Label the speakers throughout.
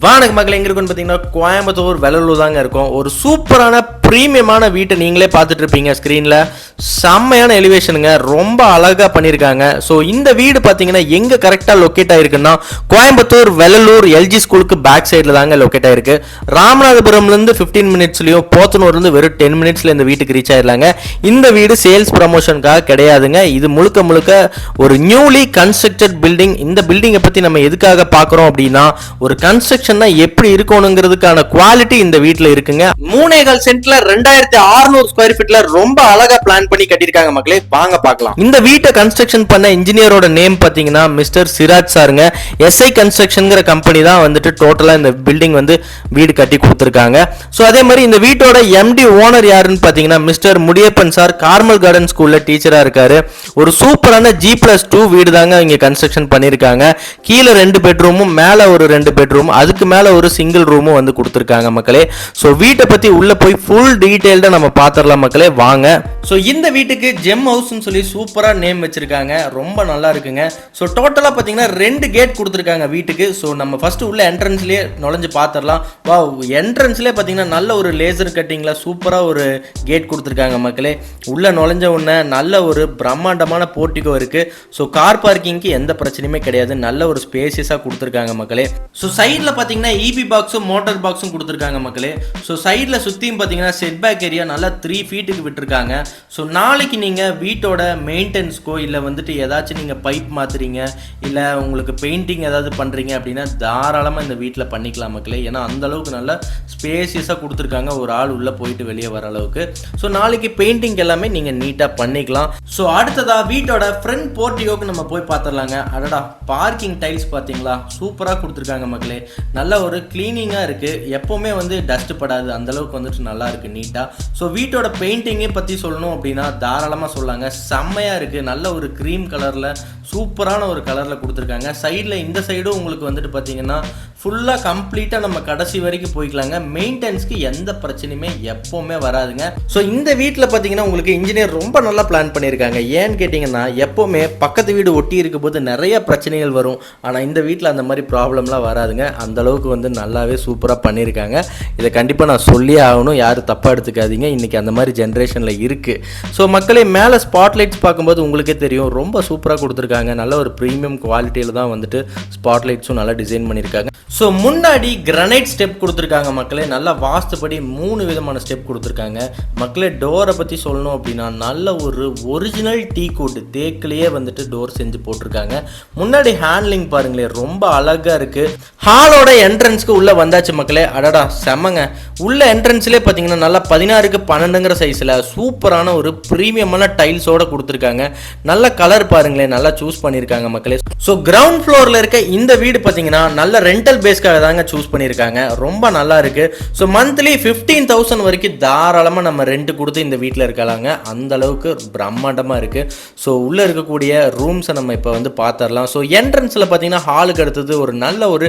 Speaker 1: வானக மக்கள் எங்க இருக்குன்னு பார்த்தீங்கன்னா கோயம்புத்தூர் வெள்ளலூர் தாங்க இருக்கும். ஒரு சூப்பரான ப்ரீமியமான வீட்டை நீங்களே பார்த்துட்டு இருப்பீங்க ஸ்க்ரீனில் செம்மையான எலிவேஷனுங்க ரொம்ப அழகாக பண்ணியிருக்காங்க. ஸோ இந்த வீடு பார்த்தீங்கன்னா எங்கே கரெக்டாக லொக்கேட் ஆயிருக்குன்னா கோயம்புத்தூர் வெள்ளலூர் எல்ஜி ஸ்கூலுக்கு பேக் சைடில் தாங்க லொக்கேட் ஆயிருக்கு. ராமநாதபுரம்லேருந்து ஃபிஃப்டீன் மினிட்ஸ்லையும் போத்தனூர்லேருந்து வெறும் டென் மினிட்ஸில் இந்த வீட்டுக்கு ரீச் ஆயிடலாங்க. இந்த வீடு சேல்ஸ் ப்ரமோஷனுக்காக கிடையாதுங்க. இது முழுக்க முழுக்க ஒரு நியூலி கன்ஸ்ட்ரக்டட் பில்டிங் இந்த பில்டிங்கை பற்றி நம்ம எதுக்காக பார்க்குறோம் அப்படின்னா ஒரு கன்ஸ்ட்ரக்ஷன்னா எப்படி இருக்கணுங்கிறதுக்கான குவாலிட்டி இந்த வீட்டில் இருக்குங்க. மூணே கால் சென்ட்ல ரெண்டாயிரத்தி அறுநூறு ஸ்கொயர் ஃபீட்ல ரொம்ப அழகா பிளான் பண்ணி கட்டியிருக்காங்க மக்களே. வாங்க பார்க்கலாம். இந்த வீட்டை கன்ஸ்ட்ரக்ஷன் பண்ண இன்ஜினியரோட நேம் பாத்தீங்கன்னா மிஸ்டர் சிராஜ் சாருங்க. எஸ்ஐ கன்ஸ்ட்ரக்ஷன்ங்கிற கம்பெனி தான் வந்துட்டு டோட்டலா இந்த பில்டிங் வந்து வீடு கட்டி கொடுத்துருக்காங்க. ஸோ அதே மாதிரி இந்த வீட்டோட எம்டி ஓனர் யாருன்னு பாத்தீங்கன்னா mister Mudiyappan sir Carmel Garden ஸ்கூல்ல டீச்சரா இருக்காரு. ஒரு சூப்பரான ஜி பிளஸ் டூ வீடு தாங்க இங்க கன்ஸ்ட்ரக்ஷன் பண்ணியிருக்காங்க. கீழே ரெண்டு பெட்ரூமும் மேல ஒரு ரெண்டு பெட்ரூம் அதுக்கு மேல ஒரு சிங்கிள் ரூமும் வந்து கொடுத்துருக்காங்க மக்களே. ஸோ வீட்டை பத்தி உள்ள போய் ஃபுல் டீட்டெயில்டாக நம்ம பார்த்துடலாம் மக்களே வாங்க. ஸோ இந்த வீட்டுக்கு ஜெம் ஹவுஸ்னு சொல்லி சூப்பராக நேம் வச்சிருக்காங்க. ரொம்ப நல்லா இருக்குங்க. ஸோ டோட்டலாக பார்த்தீங்கன்னா ரெண்டு கேட் கொடுத்துருக்காங்க வீட்டுக்கு. ஸோ நம்ம ஃபஸ்ட்டு உள்ள என்ட்ரன்ஸ்லேயே நுழைஞ்சு பார்த்துடலாம் வா என்ட்ரன்ஸ்லேயே பார்த்தீங்கன்னா நல்ல ஒரு லேசர் கட்டிங்கில் சூப்பராக ஒரு கேட் கொடுத்துருக்காங்க மக்களே. உள்ளே நுழைஞ்ச உடனே நல்ல ஒரு பிரம்மாண்டமான போர்ட்டிகோ இருக்குது ஸோ கார் பார்க்கிங்க்கு எந்த பிரச்சனையுமே கிடையாது. நல்ல ஒரு ஸ்பேசியஸாக கொடுத்துருக்காங்க மக்களே. ஸோ சைடில் பார்த்தீங்கன்னா இபி பாக்ஸும் மோட்டார் பாக்ஸும் கொடுத்துருக்காங்க மக்களே. ஸோ சைடில் சுற்றியும் பார்த்தீங்கன்னா செட் பேக் ஏரியா நல்லா த்ரீ ஃபீட்டுக்கு விட்டுருக்காங்க. ஸோ நாளைக்கு நீங்கள் வீட்டோட மெயின்டெனன்ஸ்க்கோ இல்லை வந்துட்டு ஏதாச்சும் நீங்கள் பைப் மாற்றுறீங்க இல்லை உங்களுக்கு பெயிண்டிங் ஏதாவது பண்ணுறீங்க அப்படின்னா தாராளமாக இந்த வீட்டில் பண்ணிக்கலாம் மக்களே. ஏன்னா அந்தளவுக்கு நல்லா ஸ்பேசியஸாக கொடுத்துருக்காங்க. ஒரு ஆள் உள்ளே போயிட்டு வெளியே வர அளவுக்கு. ஸோ நாளைக்கு பெயிண்டிங் எல்லாமே நீங்கள் நீட்டாக பண்ணிக்கலாம். ஸோ அடுத்ததாக வீட்டோட ஃப்ரண்ட் போர்ட்டியோக்கு நம்ம போய் பார்த்துடலாங்க அடடா பார்க்கிங் டைல்ஸ் பார்த்தீங்களா சூப்பராக கொடுத்துருக்காங்க மக்களே. நல்ல ஒரு க்ளீனிங்காக இருக்குது எப்போவுமே வந்து டஸ்ட் படாது. அந்தளவுக்கு வந்துட்டு நல்லா இருக்குது நீட்டாக ஸோ வீட்டோட பெயிண்டிங்கே பற்றி சொல்லணும் அப்படின்னா தாராளமாக சொல்லாங்க. செம்மையாக இருக்குது நல்ல ஒரு க்ரீம் கலரில் சூப்பரான ஒரு கலரில் கொடுத்துருக்காங்க. சைடில் இந்த சைடும் உங்களுக்கு வந்துட்டு பார்த்தீங்கன்னா ஃபுல்லாக கம்ப்ளீட்டாக நம்ம கடைசி வரைக்கும் போய்க்கலாங்க. மெயின்டெனன்ஸ்க்கு எந்த பிரச்சனையுமே எப்போவுமே வராதுங்க. ஸோ இந்த வீட்டில் பார்த்தீங்கன்னா உங்களுக்கு இன்ஜினியர் ரொம்ப நல்லா பிளான் பண்ணியிருக்காங்க ஏன்னு கேட்டிங்கன்னா எப்போவுமே பக்கத்து வீடு ஒட்டி இருக்கும் போது நிறைய பிரச்சனைகள் வரும். ஆனால் இந்த வீட்டில் அந்த மாதிரி ப்ராப்ளம்லாம் வராதுங்க. அந்தளவுக்கு வந்து நல்லாவே சூப்பராக பண்ணியிருக்காங்க இதை கண்டிப்பாக நான் சொல்லியே ஆகணும். யாரும் தப்பாக எடுத்துக்காதீங்க. இன்றைக்கி அந்த மாதிரி ஜென்ரேஷனில் இருக்குது ஸோ மக்களே மேலே ஸ்பாட்லைட்ஸ் பார்க்கும்போது உங்களுக்கே தெரியும். ரொம்ப சூப்பராக கொடுத்துருக்காங்க. நல்ல ஒரு ப்ரீமியம் குவாலிட்டியில் தான் வந்துட்டு ஸ்பாட்லைட்ஸும் நல்லா டிசைன் பண்ணியிருக்காங்க ஸோ முன்னாடி கிரனைட் ஸ்டெப் கொடுத்துருக்காங்க மக்களே. நல்லா வாஸ்துபடி மூணு விதமான ஸ்டெப் கொடுத்துருக்காங்க. மக்களே டோரை பற்றி சொல்லணும் அப்படின்னா நல்ல ஒரு ஒரிஜினல் டீ கோட்டு தேக்கிலேயே வந்துட்டு டோர் செஞ்சு போட்டிருக்காங்க. முன்னாடி ஹேண்ட்லிங் பாருங்களேன் ரொம்ப அழகாக இருக்குது ஹாலோட என்ட்ரன்ஸ்க்கு உள்ளே வந்தாச்சு மக்களே. அடடா செம்மங்க. உள்ள என்ட்ரன்ஸ்லேயே பார்த்தீங்கன்னா நல்லா பதினாறுக்கு பன்னெண்டுங்கிற சைஸில் சூப்பரான ஒரு ப்ரீமியமான டைல்ஸோட கொடுத்துருக்காங்க. நல்ல கலர் பாருங்களேன் நல்லா சூஸ் பண்ணியிருக்காங்க மக்களே. ஸோ கிரவுண்ட் ஃப்ளோரில் இருக்க இந்த வீடு பார்த்தீங்கன்னா நல்ல ரெண்டல் பேஸ்க்காக தாங்க சூஸ் பண்ணியிருக்காங்க. ரொம்ப நல்லா இருக்கு. ஸோ மந்த்லி ஃபிஃப்டீன் தௌசண்ட் வரைக்கும் தாராளமாக நம்ம ரெண்ட் கொடுத்து இந்த வீட்டில் இருக்கலாங்க. அந்த அளவுக்கு பிரம்மாண்டமாக இருக்கு. ஸோ உள்ளே இருக்கக்கூடிய ரூம்ஸை நம்ம இப்போ வந்து பார்த்துடலாம் ஸோ என்ட்ரன்ஸில் பார்த்தீங்கன்னா ஹாலுக்கு அடுத்தது ஒரு நல்ல ஒரு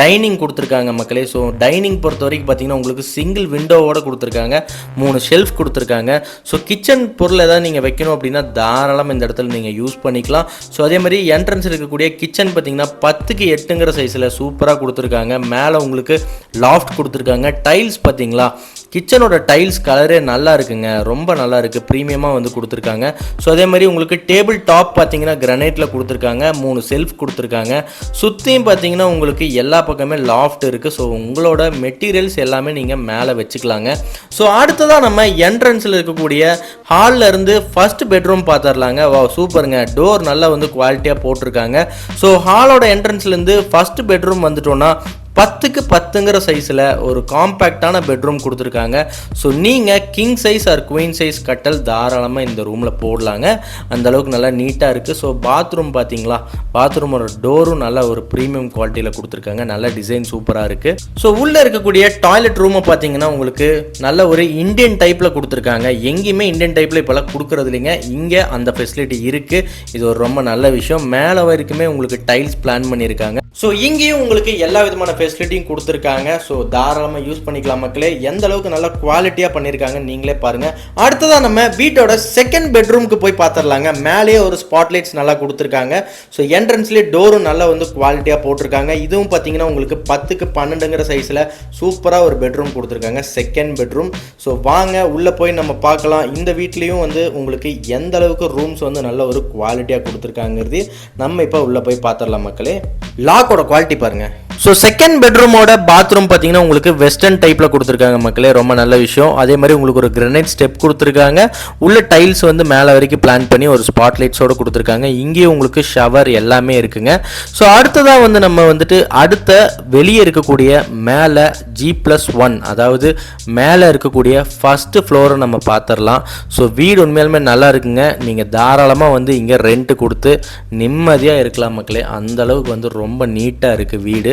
Speaker 1: டைனிங் கொடுத்துருக்காங்க மக்களே. ஸோ டைனிங் பொறுத்த வரைக்கும் பார்த்தீங்கன்னா உங்களுக்கு சிங்கிள் விண்டோவோட கொடுத்துருக்காங்க. மூணு ஷெல்ஃப் கொடுத்துருக்காங்க. ஸோ கிச்சன் பொருள் ஏதாவது நீங்கள் வைக்கணும் அப்படின்னா தாராளமாக இந்த இடத்துல நீங்கள் யூஸ் பண்ணிக்கலாம். ஸோ அதே மாதிரி என்ட்ரன்ஸ் இருக்கக்கூடிய கிச்சன் பார்த்தீங்கன்னா பத்துக்கு எட்டுங்கிற சைஸில் சூப்பராக கொடுத்துருக்காங்க. மேலே உங்களுக்கு லாஃப்ட் கொடுத்துருக்காங்க. டைல்ஸ் பார்த்தீங்களா? கிச்சனோட டைல்ஸ் கலரே நல்லா இருக்குங்க. ரொம்ப நல்லா இருக்குது ப்ரீமியமாக வந்து கொடுத்துருக்காங்க. ஸோ அதே மாதிரி உங்களுக்கு டேபிள் டாப் பார்த்தீங்கன்னா கிரனைட்டில் கொடுத்துருக்காங்க. மூணு செல்ஃப் கொடுத்துருக்காங்க. சுற்றியும் பார்த்தீங்கன்னா உங்களுக்கு எல்லா பக்கமே லாஃப்ட் இருக்குது ஸோ உங்களோட மெட்டீரியல்ஸ் எல்லாமே நீங்கள் மேலே வச்சுக்கலாங்க. ஸோ அடுத்ததாக நம்ம என்ட்ரன்ஸில் இருக்கக்கூடிய ஹாலில் இருந்து ஃபஸ்ட் பெட்ரூம் பார்த்துடலாங்க வா சூப்பருங்க. டோர் நல்லா வந்து குவாலிட்டியாக போட்டிருக்காங்க. ஸோ ஹாலோட என்ட்ரன்ஸ்லேருந்து ஃபஸ்ட் பெட்ரூம் வந்துட்டோன்னா பத்துக்கு பத்துங்கிற சைஸில் ஒரு காம்பேக்டான பெட்ரூம் கொடுத்துருக்காங்க. ஸோ நீங்கள் king size or queen size கட்டல் தாராளமாக இந்த ரூமில் போடலாங்க. அந்தளவுக்கு நல்லா நீட்டாக இருக்குது ஸோ பாத்ரூம் பார்த்தீங்களா பாத்ரூமோட டோரும் நல்லா ஒரு ப்ரீமியம் குவாலிட்டியில் கொடுத்துருக்காங்க. நல்ல டிசைன் சூப்பராக இருக்குது ஸோ உள்ளே இருக்கக்கூடிய டாய்லெட் ரூமை பார்த்தீங்கன்னா உங்களுக்கு நல்ல ஒரு இந்தியன் டைப்பில் கொடுத்துருக்காங்க. எங்கேயுமே இந்தியன் டைப்பில் இப்போலாம் கொடுக்குறது இல்லைங்க. இங்கே அந்த ஃபெசிலிட்டி இருக்குது இது ஒரு ரொம்ப நல்ல விஷயம். மேலே வரைக்குமே உங்களுக்கு டைல்ஸ் பிளான் பண்ணியிருக்காங்க. ஸோ இங்கேயும் உங்களுக்கு எல்லா விதமான ஃபெசிலிட்டியும் கொடுத்துருக்காங்க. ஸோ தாராளமாக யூஸ் பண்ணிக்கலாம் மக்களே. எந்த அளவுக்கு நல்லா குவாலிட்டியாக பண்ணியிருக்காங்க நீங்களே பாருங்கள் அடுத்ததாக நம்ம வீட்டோட செகண்ட் பெட்ரூமுக்கு போய் பார்த்துடலாங்க மேலேயே ஒரு ஸ்பாட்லைட்ஸ் நல்லா கொடுத்துருக்காங்க. ஸோ என்ட்ரன்ஸ்லேயே டோரும் நல்லா வந்து குவாலிட்டியாக போட்டிருக்காங்க. இதுவும் பார்த்தீங்கன்னா உங்களுக்கு பத்துக்கு பன்னெண்டுங்கிற சைஸில் சூப்பராக ஒரு பெட்ரூம் கொடுத்துருக்காங்க. செகண்ட் பெட்ரூம் ஸோ வாங்க உள்ளே போய் நம்ம பார்க்கலாம். இந்த வீட்லேயும் வந்து உங்களுக்கு எந்த அளவுக்கு ரூம்ஸ் வந்து நல்ல ஒரு குவாலிட்டியாக கொடுத்துருக்காங்கிறது நம்ம இப்போ உள்ளே போய் பார்த்துடலாம் மக்களே. லாக்கோட குவாலிட்டி பாருங்கள் ஸோ செகண்ட் பெட்ரூமோட பாத்ரூம் பார்த்தீங்கன்னா உங்களுக்கு வெஸ்டர்ன் டைப்பில் கொடுத்துருக்காங்க மக்களே ரொம்ப நல்ல விஷயம். அதே மாதிரி உங்களுக்கு ஒரு கிரனைட் ஸ்டெப் கொடுத்துருக்காங்க. உள்ள டைல்ஸ் வந்து மேலே வரைக்கும் பிளான் பண்ணி ஒரு ஸ்பாட் லைட்ஸோடு கொடுத்துருக்காங்க. இங்கேயும் உங்களுக்கு ஷவர் எல்லாமே இருக்குங்க. ஸோ அடுத்ததாக வந்து நம்ம வந்துட்டு அடுத்த வெளியே இருக்கக்கூடிய மேலே ஜி ப்ளஸ் ஒன் அதாவது மேலே இருக்கக்கூடிய ஃபஸ்ட்டு ஃப்ளோரை நம்ம பார்த்துடலாம் ஸோ வீடு உண்மையாலுமே நல்லா இருக்குங்க. நீங்கள் தாராளமாக வந்து இங்கே ரெண்ட்டு கொடுத்து நிம்மதியாக இருக்கலாம் மக்களே. அந்தளவுக்கு வந்து ரொம்ப நீட்டாக இருக்குது வீடு.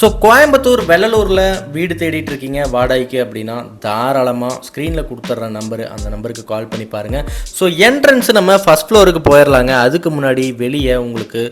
Speaker 1: ஸோ கோயம்புத்தூர் வெள்ளலூரில் வீடு தேடிட்டு இருக்கீங்க வாடகைக்கு அப்படின்னா தாராளமாக ஸ்க்ரீனில் கொடுத்துட்ற நம்பரு அந்த நம்பருக்கு கால் பண்ணி பாருங்கள் ஸோ என்ட்ரன்ஸ் நம்ம ஃபஸ்ட் ஃப்ளோருக்கு போயிடலாங்க அதுக்கு முன்னாடி வெளியே உங்களுக்கு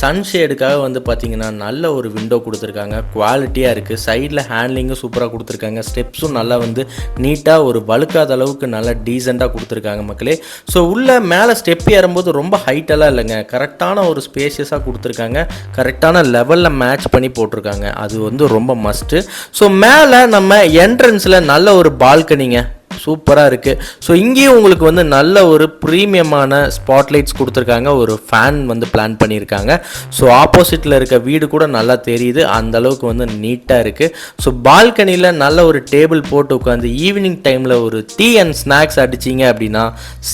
Speaker 1: சன்ஷேடுக்காக வந்து பார்த்தீங்கன்னா நல்ல ஒரு விண்டோ கொடுத்துருக்காங்க. குவாலிட்டியாக இருக்குது சைடில் ஹேண்ட்லிங்கும் சூப்பராக கொடுத்துருக்காங்க. ஸ்டெப்ஸும் நல்லா வந்து நீட்டாக ஒரு வழுக்காத அளவுக்கு நல்லா டீசெண்டாக கொடுத்துருக்காங்க மக்களே. ஸோ உள்ளே மேலே ஸ்டெப் ஏறும்போது ரொம்ப ஹைட்டெல்லாம் இல்லைங்க. கரெக்டான ஒரு ஸ்பேஷியஸாக கொடுத்துருக்காங்க. கரெக்டான லெவலில் மேட்ச் பண்ணி போட்டிருக்காங்க. அது வந்து ரொம்ப மஸ்ட்டு ஸோ மேலே நம்ம என்ட்ரன்ஸில் நல்ல ஒரு பால்கனிங்க சூப்பராக இருக்குது ஸோ இங்கேயும் உங்களுக்கு வந்து நல்ல ஒரு ப்ரீமியமான ஸ்பாட்லைட்ஸ் கொடுத்துருக்காங்க. ஒரு ஃபேன் வந்து பிளான் பண்ணியிருக்காங்க. ஸோ ஆப்போசிட்டில் இருக்க வீடு கூட நல்லா தெரியுது. அந்த அளவுக்கு வந்து நீட்டாக இருக்குது ஸோ பால்கனியில் நல்ல ஒரு டேபிள் போட்டு உட்காந்து ஈவினிங் டைமில் ஒரு டீ அண்ட் ஸ்நாக்ஸ் அடிச்சிங்க அப்படின்னா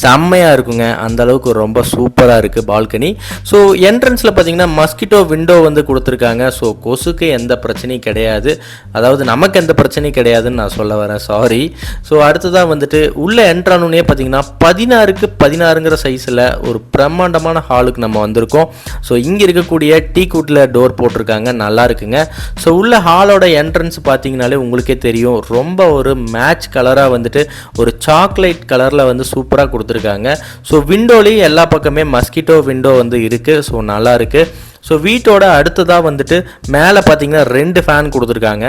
Speaker 1: செம்மையாக இருக்குங்க. அந்த அளவுக்கு ரொம்ப சூப்பராக இருக்குது பால்கனி ஸோ என்ட்ரன்ஸில் பார்த்தீங்கன்னா மஸ்கிட்டோ விண்டோ வந்து கொடுத்துருக்காங்க. ஸோ கொசுக்கு எந்த பிரச்சனையும் கிடையாது. அதாவது நமக்கு எந்த பிரச்சனையும் கிடையாதுன்னு நான் சொல்ல வரேன். சாரி ஸோ அடுத்ததாக அடுத்ததான் வந்துட்டு உள்ளே என்ட்ரானுனே பார்த்தீங்கன்னா பதினாறுக்கு பதினாறுங்கிற சைஸில் ஒரு பிரம்மாண்டமான ஹாலுக்கு நம்ம வந்திருக்கோம். ஸோ இங்கே இருக்கக்கூடிய டீ கூட்டில் டோர் போட்டிருக்காங்க. நல்லா இருக்குங்க. ஸோ உள்ள ஹாலோட என்ட்ரன்ஸ் பார்த்தீங்கனாலே உங்களுக்கே தெரியும். ரொம்ப ஒரு மேட்ச் கலராக வந்துட்டு ஒரு சாக்லேட் கலரில் வந்து சூப்பராக கொடுத்துருக்காங்க. ஸோ விண்டோலேயும் எல்லா பக்கமே மஸ்கிட்டோ விண்டோ வந்து இருக்குது ஸோ நல்லா இருக்குது ஸோ வீட்டோட அடுத்ததாக வந்துட்டு மேலே பார்த்தீங்கன்னா ரெண்டு ஃபேன் கொடுத்துருக்காங்க.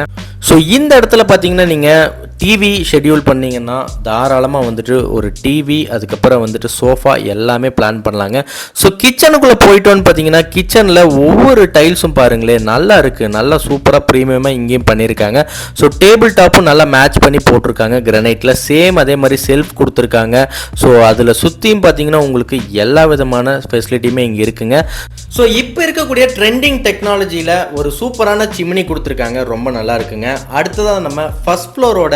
Speaker 1: ஸோ இந்த இடத்துல பார்த்தீங்கன்னா நீங்கள் டிவி ஷெட்யூல் பண்ணிங்கன்னா தாராளமாக வந்துட்டு ஒரு டிவி அதுக்கப்புறம் வந்துட்டு சோஃபா எல்லாமே பிளான் பண்ணலாங்க. ஸோ கிச்சனுக்குள்ளே போயிட்டோன்னு பார்த்தீங்கன்னா கிச்சனில் ஒவ்வொரு டைல்ஸும் பாருங்களேன் நல்லா இருக்குது நல்லா சூப்பராக ப்ரீமியமாக இங்கேயும் பண்ணியிருக்காங்க. ஸோ டேபிள் டாப்பும் நல்லா மேட்ச் பண்ணி போட்டிருக்காங்க கிரனைட்டில் சேம் அதே மாதிரி செல்ஃப் கொடுத்துருக்காங்க. ஸோ அதில் சுற்றியும் பார்த்தீங்கன்னா உங்களுக்கு எல்லா விதமான ஃபெசிலிட்டியுமே இங்கே இருக்குங்க. ஸோ இப்போ இருக்கக்கூடிய ட்ரெண்டிங் டெக்னாலஜியில் ஒரு சூப்பரான சிமினி கொடுத்துருக்காங்க. ரொம்ப நல்லா இருக்குங்க. அடுத்ததாக நம்ம ஃபஸ்ட் ஃப்ளோரோட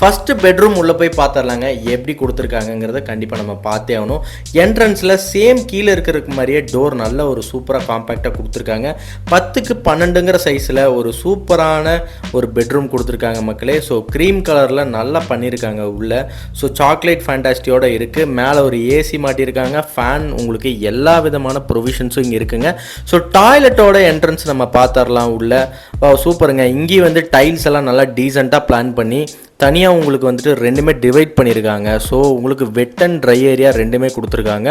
Speaker 1: ஃபஸ்ட்டு பெட்ரூம் உள்ளே போய் பார்த்துடலாங்க எப்படி கொடுத்துருக்காங்கங்கிறத கண்டிப்பாக நம்ம பார்த்தே ஆகணும். என்ட்ரன்ஸில் சேம் கீழே இருக்கிறதுக்கு மாதிரியே டோர் நல்ல ஒரு சூப்பராக காம்பேக்டாக கொடுத்துருக்காங்க. பத்துக்கு பன்னெண்டுங்கிற சைஸில் ஒரு சூப்பரான ஒரு பெட்ரூம் கொடுத்துருக்காங்க மக்களே. ஸோ க்ரீம் கலரில் நல்லா பண்ணியிருக்காங்க உள்ளே. ஸோ சாக்லேட் ஃபேண்டாஸ்டியோட இருக்குது மேலே ஒரு ஏசி மாட்டியிருக்காங்க. ஃபேன் உங்களுக்கு எல்லா விதமான ப்ரொவிஷன்ஸும் இங்கே இருக்குங்க. ஸோ டாய்லெட்டோட என்ட்ரன்ஸ் நம்ம பார்த்துடலாம் உள்ளே. சூப்பருங்க இங்கேயும் வந்து டைல்ஸ் எல்லாம் நல்லா டீசெண்டாக பிளான் பண்ணி தனியாக உங்களுக்கு வந்துட்டு ரெண்டுமே டிவைட் பண்ணியிருக்காங்க ஸோ உங்களுக்கு வெட் அண்ட் ட்ரை ஏரியா ரெண்டுமே கொடுத்துருக்காங்க.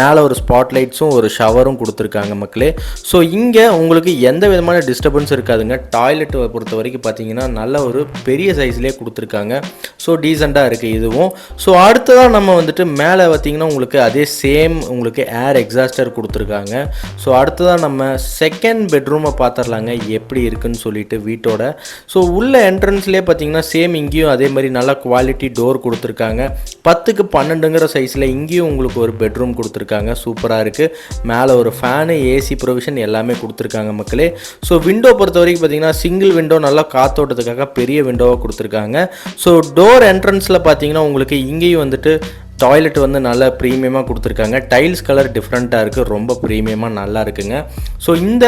Speaker 1: மேலே ஒரு ஸ்பாட் லைட்ஸும் ஒரு ஷவரும் கொடுத்துருக்காங்க மக்களே. ஸோ இங்கே உங்களுக்கு எந்த விதமான டிஸ்டர்பன்ஸ் இருக்காதுங்க. டாய்லெட் பொறுத்த வரைக்கும் பார்த்தீங்கன்னா நல்ல ஒரு பெரிய சைஸ்லேயே கொடுத்துருக்காங்க. ஸோ டீசெண்டாக இருக்குது இதுவும். ஸோ அடுத்ததாக நம்ம வந்துட்டு மேலே பார்த்தீங்கன்னா உங்களுக்கு அதே சேம் உங்களுக்கு ஏர் எக்ஸாஸ்டர் கொடுத்துருக்காங்க. ஸோ அடுத்ததாக நம்ம செகண்ட் பெட்ரூமை பார்த்துடலாங்க எப்படி இருக்குன்னு சொல்லிட்டு வீட்டோட. ஸோ உள்ள என்ட்ரன்ஸ்லேயே பார்த்தீங்கன்னா சேம் இங்கேயும் அதே மாதிரி நல்லா குவாலிட்டி டோர் கொடுத்துருக்காங்க. பத்துக்கு பன்னெண்டுங்கிற சைஸில் இங்கேயும் உங்களுக்கு ஒரு பெட்ரூம் கொடுத்துருக்காங்க. சூப்பராக இருக்குது மேலே ஒரு ஃபேனு ஏசி ப்ரொவிஷன் எல்லாமே கொடுத்துருக்காங்க மக்களே. ஸோ விண்டோ பொறுத்த வரைக்கும் பார்த்தீங்கன்னா சிங்கிள் விண்டோ நல்லா காத்தோட்டத்துக்காக பெரிய விண்டோவாக கொடுத்துருக்காங்க. ஸோ டோர் என்ட்ரன்ஸில் பார்த்தீங்கன்னா உங்களுக்கு இங்கேயும் வந்துட்டு டாய்லெட் வந்து நல்லா ப்ரீமியமாக கொடுத்துருக்காங்க. டைல்ஸ் கலர் டிஃப்ரெண்ட்டாக இருக்குது ரொம்ப ப்ரீமியமாக நல்லா இருக்குங்க. ஸோ இந்த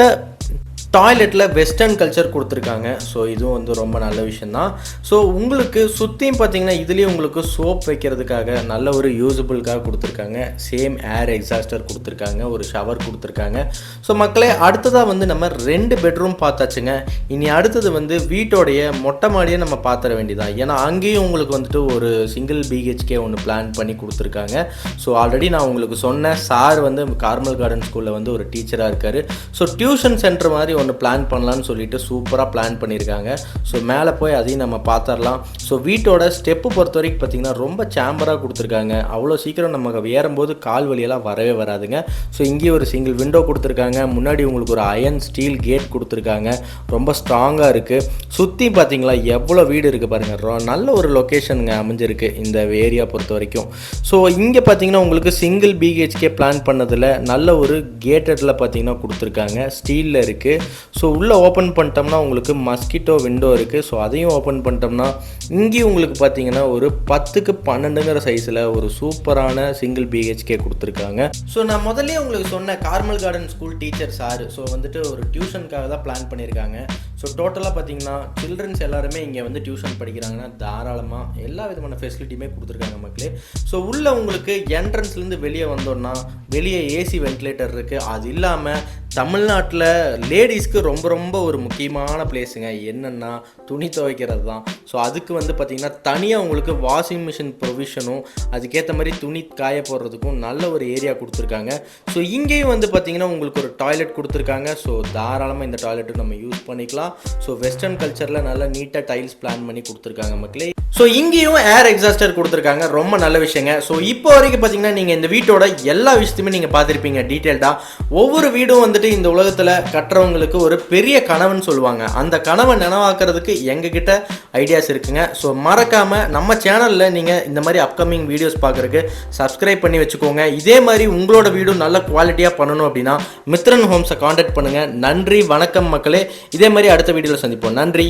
Speaker 1: டாய்லெட்டில் வெஸ்டர்ன் கல்ச்சர் கொடுத்துருக்காங்க. ஸோ இதுவும் வந்து ரொம்ப நல்ல விஷயந்தான் ஸோ உங்களுக்கு சுற்றியும் பார்த்தீங்கன்னா இதுலேயும் உங்களுக்கு சோப் வைக்கிறதுக்காக நல்ல ஒரு யூஸபிளுக்காக கொடுத்துருக்காங்க. சேம் ஏர் எக்ஸாஸ்டர் கொடுத்துருக்காங்க ஒரு ஷவர் கொடுத்துருக்காங்க. ஸோ மக்களே அடுத்ததாக வந்து நம்ம ரெண்டு பெட்ரூம் பார்த்தாச்சுங்க. இனி அடுத்தது வந்து வீட்டோடைய மொட்டை மாடியை நம்ம பார்த்துட வேண்டியதான் ஏன்னா அங்கேயும் உங்களுக்கு வந்துட்டு ஒரு சிங்கிள் பிஹெச்கே ஒன்று பிளான் பண்ணி கொடுத்துருக்காங்க. ஸோ ஆல்ரெடி நான் உங்களுக்கு சொன்னேன் சார் வந்து கார்மல் கார்டன் ஸ்கூலில் வந்து ஒரு டீச்சராக இருக்கார். ஸோ டியூஷன் சென்டர் மாதிரி ஒன்று பிளான் பண்ணலான்னு சொல்லிட்டு சூப்பராக பிளான் பண்ணியிருக்காங்க ஸோ மேலே போய் அதையும் நம்ம பார்த்துடலாம் ஸோ வீட்டோட ஸ்டெப்பு பொறுத்த வரைக்கும் பார்த்தீங்கன்னா ரொம்ப சேம்பராக கொடுத்துருக்காங்க. அவ்வளோ சீக்கிரம் நம்ம ஏறும்போது கால் வலியெல்லாம் வரவே வராதுங்க. ஸோ இங்கேயும் ஒரு சிங்கிள் விண்டோ கொடுத்துருக்காங்க. முன்னாடி உங்களுக்கு ஒரு அயன் ஸ்டீல் கேட் கொடுத்துருக்காங்க. ரொம்ப ஸ்ட்ராங்காக இருக்குது சுற்றி பார்த்தீங்களா எவ்வளோ வீடு இருக்குது பாருங்கள் ரொ- நல்ல ஒரு லொக்கேஷனுங்க அமைஞ்சிருக்கு இந்த ஏரியா பொறுத்த வரைக்கும். ஸோ இங்கே பார்த்தீங்கன்னா உங்களுக்கு சிங்கிள் பிஹெச்கே பிளான் பண்ணதில் நல்ல ஒரு கேட்டடில் பார்த்தீங்கன்னா கொடுத்துருக்காங்க. ஸ்டீலில் இருக்குது ஸோ உள்ளே ஓப்பன் பண்ணிட்டோம்னா உங்களுக்கு மஸ்கிட்டோ விண்டோ இருக்குது ஸோ அதையும் ஓப்பன் பண்ணிட்டோம்னா இங்கே உங்களுக்கு பார்த்தீங்கன்னா ஒரு பத்துக்கு பன்னெண்டுங்கிற சைஸில் ஒரு சூப்பரான சிங்கிள் பிஹெச்கே கொடுத்துருக்காங்க. ஸோ நான் முதல்லே உங்களுக்கு சொன்ன Carmel Garden school teacher sir. So வந்துட்டு ஒரு டியூஷனுக்காக தான் பிளான் பண்ணியிருக்காங்க ஸோ டோட்டலாக பார்த்தீங்கன்னா சில்ட்ரன்ஸ் எல்லாருமே இங்கே வந்து டியூஷன் படிக்கிறாங்கன்னா தாராளமாக எல்லா விதமான ஃபெசிலிட்டியுமே கொடுத்துருக்காங்க மக்களே. ஸோ உள்ளே உங்களுக்கு என்ட்ரன்ஸ்லேருந்து வெளியே வந்தோன்னா வெளியே ஏசி வென்டிலேட்டர் இருக்குது அது இல்லாமல் தமிழ்நாட்டில் லேடிஸ்க்கு ரொம்ப ரொம்ப ஒரு முக்கியமான பிளேஸுங்க என்னென்னா துணி துவைக்கிறது தான் ஸோ அதுக்கு வந்து பார்த்திங்கன்னா தனியாக உங்களுக்கு வாஷிங் மிஷின் ப்ரொவிஷனும் அதுக்கேற்ற மாதிரி துணி காய போடுறதுக்கும் நல்ல ஒரு ஏரியா கொடுத்துருக்காங்க. ஸோ இங்கேயும் வந்து பார்த்திங்கன்னா உங்களுக்கு ஒரு டாய்லெட் கொடுத்துருக்காங்க. ஸோ தாராளமாக இந்த டாய்லெட்டு நம்ம யூஸ் பண்ணிக்கலாம். ஸோ வெஸ்டர்ன் கல்ச்சரில் நல்லா நீட்டாக டைல்ஸ் பிளான் பண்ணி கொடுத்துருக்காங்க மக்களே. ஸோ இங்கேயும் ஏர் எக்ஸாஸ்டர் கொடுத்துருக்காங்க. ரொம்ப நல்ல விஷயங்க. ஸோ இப்போ வரைக்கும் பார்த்தீங்கன்னா நீங்கள் இந்த வீட்டோட எல்லா விஷயத்தையுமே நீங்கள் பார்த்துருப்பீங்க டீட்டெயில்டாக ஒவ்வொரு வீடும் வந்துட்டு இந்த உலகத்தில் கட்டுறவங்களுக்கு ஒரு பெரிய கனவுன்னு சொல்லுவாங்க. அந்த கனவை நினைவாக்குறதுக்கு எங்ககிட்ட ஐடியாஸ் இருக்குங்க. ஸோ மறக்காமல் நம்ம சேனலில் நீங்கள் இந்த மாதிரி அப்கமிங் வீடியோஸ் பார்க்குறதுக்கு சப்ஸ்கிரைப் பண்ணி வச்சுக்கோங்க. இதே மாதிரி உங்களோட வீடும் நல்ல குவாலிட்டியாக பண்ணணும் அப்படின்னா மித்ரன் ஹோம்ஸை காண்டாக்ட் பண்ணுங்கள் நன்றி வணக்கம் மக்களே. இதே மாதிரி அடுத்த வீடியோவில் சந்திப்போம். நன்றி.